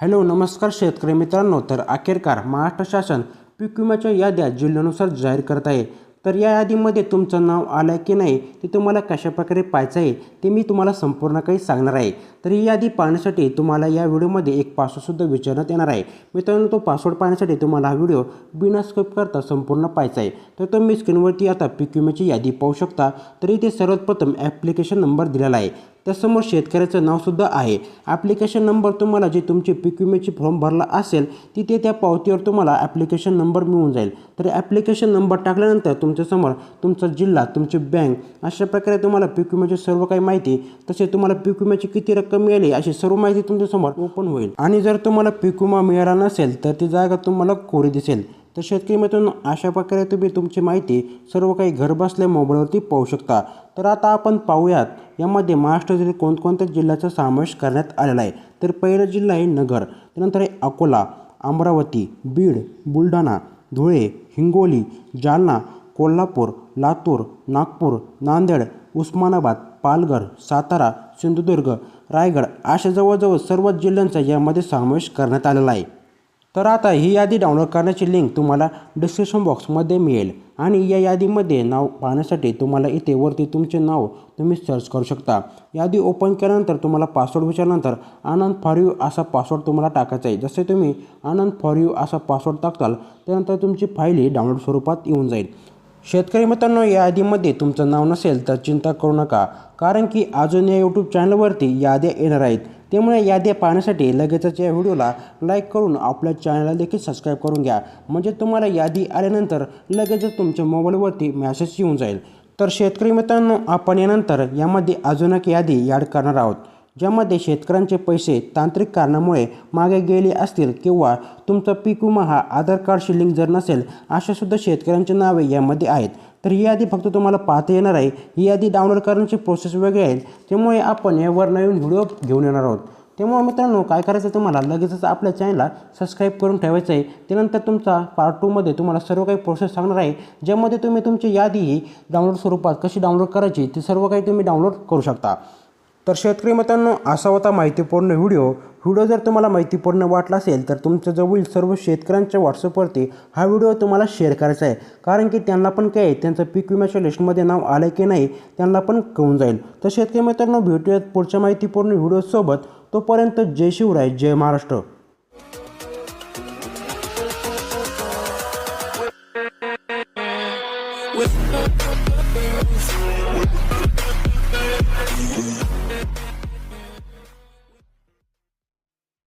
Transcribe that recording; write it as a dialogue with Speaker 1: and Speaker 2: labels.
Speaker 1: Hello नमस्कार शेतकरी मित्रांनो. तर अखेरकार महाराष्ट्र शासन पीक विम्याच्या याद्या जिल्ह्यानुसार जाहीर करत आहे. तर या यादीमध्ये तुमचं नाव आलं की नाही ते तुम्हाला कशाप्रकारे पाहायचं आहे ते मी तुम्हाला संपूर्ण काही सांगणार आहे. तर ही यादी पाहण्यासाठी तुम्हाला या व्हिडिओमध्ये एक पासवर्डसुद्धा विचारण्यात येणार आहे. मित्रांनो तो पासवर्ड पाहण्यासाठी तुम्हाला हा व्हिडिओ बिना स्किप करता संपूर्ण पाहायचा आहे. तर तुम्ही स्क्रीनवरती आता पीक विम्याची यादी पाहू शकता. तर इथे सर्वात प्रथम ॲप्लिकेशन नंबर दिलेला आहे. त्यासमोर शेतकऱ्याचं नावसुद्धा आहे. ॲप्लिकेशन नंबर तुम्हाला जे तुमचे पीक विम्याची फॉर्म भरला असेल तिथे त्या पावतीवर तुम्हाला ॲप्लिकेशन नंबर मिळून जाईल. तर ॲप्लिकेशन नंबर टाकल्यानंतर तुमच्यासमोर तुमचा जिल्हा तुमची बँक अशा प्रकारे तुम्हाला पीक विम्याची सर्व काही माहिती तसे तुम्हाला पीक विम्याची किती रक्कम मिळाली अशी सर्व माहिती तुमच्यासमोर ओपन होईल. आणि जर तुम्हाला पीक विमा मिळाला नसेल तर ती जागा तुम्हाला कोरी दिसेल. तर शेतकरी मित्रांनो अशा प्रकारे तुम्ही तुमची माहिती सर्व काही घरबसल्या मोबाईलवरती पाहू शकता. तर आता आपण पाहूयात यामध्ये महाराष्ट्रातील कोणकोणत्या जिल्ह्याचा समावेश करण्यात आलेला आहे? तर पहिला जिल्हा आहे नगर त्यानंतर आहे अकोला अमरावती बीड बुलढाणा धुळे हिंगोली जालना कोल्हापूर लातूर नागपूर नांदेड उस्मानाबाद पालघर सातारा सिंधुदुर्ग रायगड अशा जवळजवळ सर्वच जिल्ह्यांचा यामध्ये समावेश करण्यात आलेला आहे. तर आता ही यादी डाउनलोड करण्याची लिंक तुम्हाला डिस्क्रिप्शन बॉक्समध्ये मिळेल. आणि या यादीमध्ये नाव पाहण्यासाठी तुम्हाला इथे वरती तुमचे नाव तुम्ही सर्च करू शकता. यादी ओपन केल्यानंतर तुम्हाला पासवर्ड विचारल्यानंतर आनंद फॉर यू असा पासवर्ड तुम्हाला टाकायचा आहे. जसे तुम्ही आनंद फॉर यू असा पासवर्ड टाकताल त्यानंतर तुमची फाईल ही डाउनलोड स्वरूपात येऊन जाईल. शेतकरी मित्रांनो या यादीमध्ये तुमचं नाव नसेल तर चिंता करू नका. कारण की अजून या यूट्यूब चॅनलवरती याद्या येणार आहेत. त्यामुळे याद्या पाहण्यासाठी लगेचच या व्हिडिओला लाईक करून आपल्या चॅनलला देखील सबस्क्राईब करून घ्या. म्हणजे तुम्हाला यादी आल्यानंतर लगेचच तुमच्या मोबाईलवरती मॅसेज येऊन जाईल. तर शेतकरी मित्रांनो आपण यानंतर यामध्ये अजून एक यादी ॲड करणार आहोत. ज्यामध्ये शेतकऱ्यांचे पैसे तांत्रिक कारणामुळे मागे गेले असतील किंवा तुमचा पीक विमा हा आधार कार्डशी लिंक जर नसेल अशा सुद्धा शेतकऱ्यांची नावे यामध्ये आहेत. तर ही यादी फक्त तुम्हाला पाहता येणार आहे. ही यादी डाउनलोड करण्याची प्रोसेस वेगळी आहे. त्यामुळे आपण यावर नवीन व्हिडिओ घेऊन येणार आहोत. त्यामुळे मित्रांनो काय करायचं तुम्हाला? लगेचच आपल्या चॅनलला सबस्क्राईब करून ठेवायचं आहे. त्यानंतर तुमचा पार्ट टूमध्ये तुम्हाला सर्व काही प्रोसेस सांगणार आहे. ज्यामध्ये तुम्ही तुमची यादी ही डाउनलोड स्वरूपात कशी डाउनलोड करायची ते सर्व काही तुम्ही डाउनलोड करू शकता. तर शेतकरी मित्रांनो असा होता माहितीपूर्ण व्हिडिओ. व्हिडिओ जर तुम्हाला माहितीपूर्ण वाटला असेल तर तुमच्या जवळील सर्व शेतकऱ्यांच्या व्हॉट्सअपवरती हा व्हिडिओ तुम्हाला शेअर करायचा आहे. कारण की त्यांना पण काय आहे, त्यांचं पीक विम्याच्या लिस्टमध्ये नाव आलं की नाही त्यांना पण कळून जाईल. तर शेतकरी मित्रांनो भेटूयात पुढच्या माहितीपूर्ण व्हिडिओसोबत. तोपर्यंत जय शिवराय जय महाराष्ट्र.